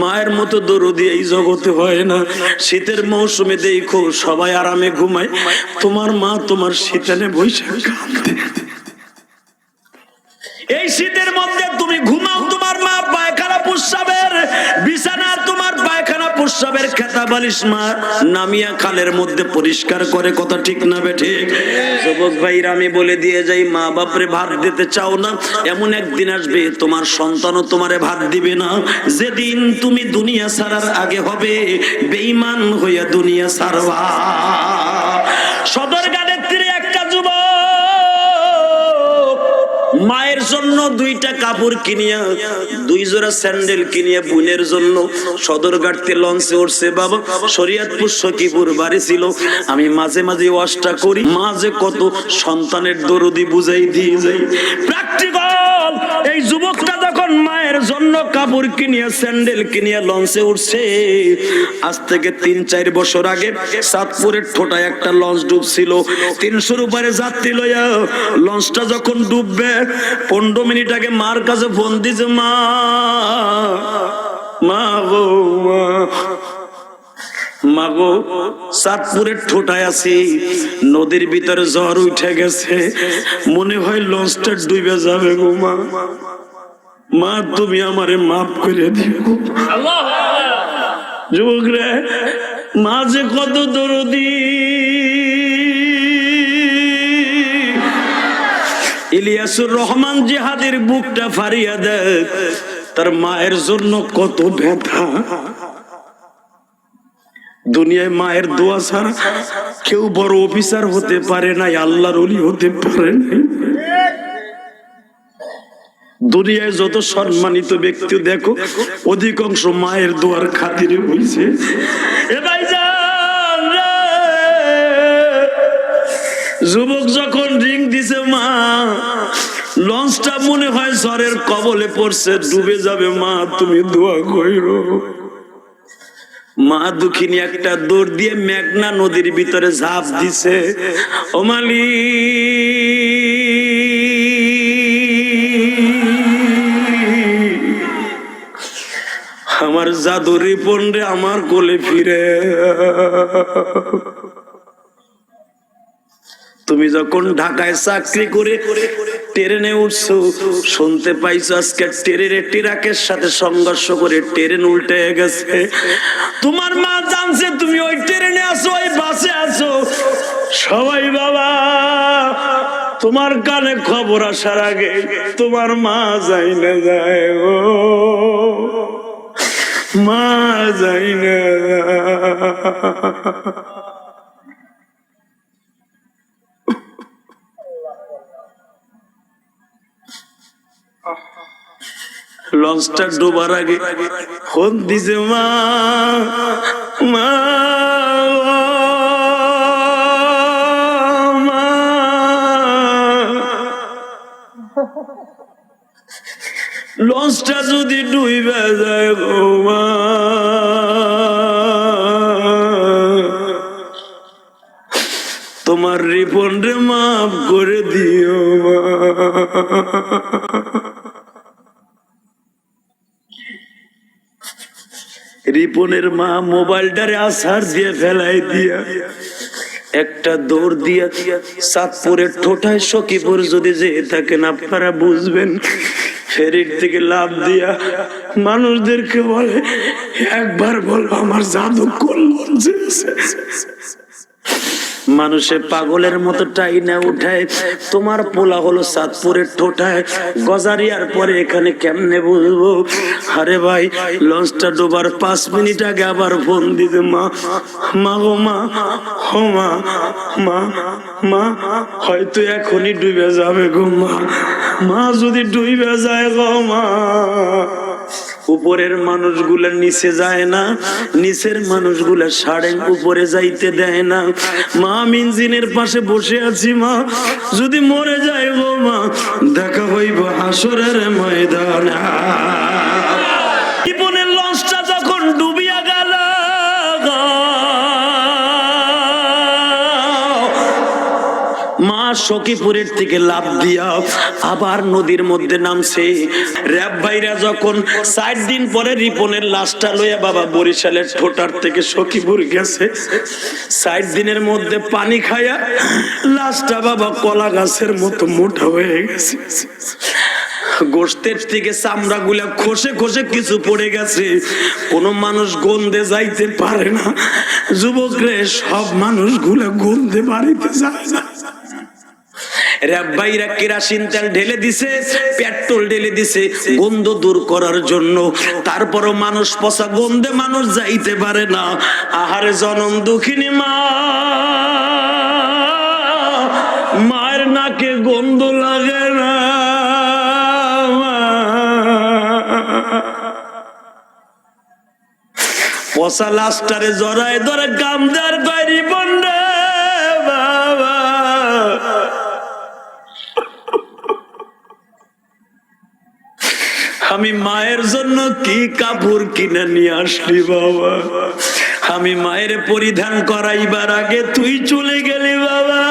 মায়ের মতো দরদি এই জগতে হয় না। শীতের মৌসুমে দেখো সবাই আরামে ঘুমায়। তোমার মা তোমার শীতানে বৈশাখ এই শীতের মধ্যে তুমি ঘুমাও, তোমার মা পায়খানা পুষাবের। বিছানা তোমার পায়খানা পুষ্পাবের খেতা বালিশ মা, নামিয়া খালের মধ্যে পরিষ্কার করে কথা ঠিক না বে ঠিক। যুবক ভাইরা, আমি বলে দিয়ে যাই, মা বাপরে ভাত দিতে চাও না? এমন একদিন আসবে, তোমার সন্তানও তোমারে ভাত দিবে না। যেদিন তুমি দুনিয়া ছাড়ার আগে হবে, বেঈমান হইয়া দুনিয়া ছাড়বা। সদর তীরে মায়ের জন্য দুইটা কাপড় কিনিয়া, দুই জোড়া স্যান্ডেল কিনিয়া বোনের জন্য সদর সদরঘাটতে লঞ্চে উঠছে, বাবা। শরিয়াতপুর সখীপুর বাড়ি ছিল। আমি মাঝে মাঝে ওয়াশটা করি। মাঝে কত সন্তানের দরদি বুঝাই দিয়ে যাই। প্র্যাকটিক্যাল এই যুবকটা জন্য কাপড় কিনিয়া, স্যান্ডেল কিনিয়া লঞ্চে উঠছে। আজ থেকে তিন, চার বছর আগে সাতপুরের ঠোঁটায় একটা লঞ্চ ডুবছিল। তিনশোর উপরে যাত্রী লইয়া লঞ্চটা যখন ডুববে, পনেরো মিনিট আগে মার কাছে ফোন দিছে, মা মা গো মাগো সাতপুরের ঠোঁটায় আছি। নদীর ভিতরে জ্বর উঠে গেছে। মনে হয় লঞ্চটা ডুবে যাবে গো, মা। মা, তুমি আমারে মাফ করে দিও। যুবক রে মা যে কত দরদি। ইলিয়াসুর রহমান জিহাদের বুকটা ফারিয়া দেখ তার মায়ের জন্য কত ব্যথা। দুনিয়ায় মায়ের দোয়া ছাড়া কেউ বড় অফিসার হতে পারে নাই, আল্লাহর অলি হতে পারে নাই। দুনিয়ায় যত সম্মানিত ব্যক্তি দেখো, অধিকাংশ মায়ের দোয়ার খাতিরে হয়েছে এ যুবক যখন রিং দিছে মা, লঞ্চটা মনে হয় ঝড়ের কবলে পড়ছে, ডুবে যাবে মা, তুমি দোয়া কইরো। মা দুঃখিনী একটা দৌড় দিয়ে মেঘনা নদীর ভিতরে ঝাঁপ দিছে। ওমালি আমার জাদু রিপন রে আমার কোলে ফিরে। তুমি যখন ঢাকায় চাকরি করে ট্রেনে উঠছো, শুনতে পাইছো আজকে ট্রেনে ট্রাকের সাথে সংঘর্ষ করে ট্রেন উল্টে গেছে। তোমার মা জানছে তুমি ওই ট্রেনে আছো, ওই বাসে আছো। সবাই বাবা, তোমার কানে খবর আসার আগে তোমার মা যাই না যায় গো। মা যাই না লঞ্চটা ডোবার আগে ফোন দিছে মা মা। লঞ্চটা যদি ডুইবে যায় গো মা তোমার রিপন মাফ করে দিও রিপনের মা মোবাইলটারে আসার দিয়ে ফেলাই দিয়া একটা দৌড় দিয়া সাতপুরের ঠোঁটায় সখীপুর যদি যেয়ে থাকেন আপনারা বুঝবেন ফেরির থেকে লাভ দিয়া মানুষদেরকে বলে, একবার বলো, আমার জাদু করল মানুষে পাগলের মতো টাইনা উঠায়, তোমার পোলা হলো সাতপুরের ঠোঁটায়, গজারিয়ার পরে এখানে কেমনে বুঝব আরে ভাই, লঞ্চটা ডোবার পাঁচ মিনিট আগে আবার ফোন দিতে মা। মা গো, মা। হো, মা। মা মা। হয়তো এখনই ডুবে যাবে গো, মা। মা যদি ডুইবে যায় গো মা, উপরের মানুষগুলা নিচে যায় না, নিচের মানুষগুলা সাড়ে উপরে যাইতে দেয় না। মা, আমি ইঞ্জিনের পাশে বসে আছি মা, যদি মরে যায় গো মা, দেখা হইব হাসরের ময়দান। মা সখীপুরের থেকে লাভ দিয়া আবার নদীর মধ্যে নামছে। র্যাব ভাইরা যখন ষাট দিন পরে রিপনের লাশটা লইয়া বাবা বরিশালের ঠোঁটার থেকে সখীপুর গেছে ষাট দিনের মধ্যে পানি খায়া লাশটা বাবা কলা গাছের মতো মোটা হয়ে গেছে। গোষ্ঠের থেকে চামড়া গুলা খসে খসে কিছু পড়ে গেছে। কোন মানুষ গন্ধে যাইতে পারে না। যুবকরে সব মানুষগুলা গন্ধে বাড়িতে যায় না। রাব্বাইরা কেরাসিন তেল ঢেলে দিছে, পেট্রোল ঢেলে দিছে, গন্ধ দূর করার জন্য। তারপরও মানুষ পচা গন্ধে মানুষ যাইতে পারে না। আহারে জনম দুঃখিনী মা। মায়ের নাকে গন্ধ লাগে না। পচা লাস্টারে জড়ায় ধরে গামদার বাইরি বন্ডে আমি মায়ের জন্য কি কাপড় কিনে নিয়ে আসলি বাবা? আমি মায়ের পরিধান করাইবার আগে তুই চলে গেলি বাবা।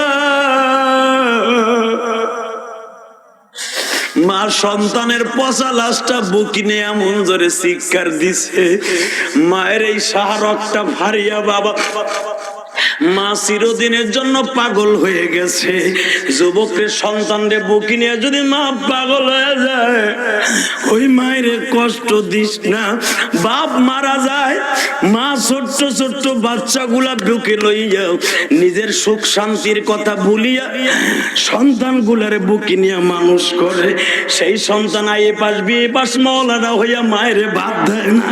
মা সন্তানের পচা লাশটা বুকিনে এমন জোরে শিক্ষার দিছে, মায়ের এই সাহারকটা ভারিয়া বাবা। মা চিরদিনের জন্য পাগল হয়ে গেছে। যুবকের সন্তানরে বুকি নিয়ে যদি মা পাগল হয়ে যায়, ওই মায়ের কষ্ট দিস না। বাপ মারা যায়, মা ছোট্ট ছোট্ট বাচ্চাগুলা বুকে লইয়া নিজের সুখ শান্তির কথা ভুলিয়া সন্তান গুলারে বুকি নিয়ে মানুষ করে। সেই সন্তান এ পাশ বিয়ে পাশ মৌলানা হইয়া মায়ের বাদ দেয় না।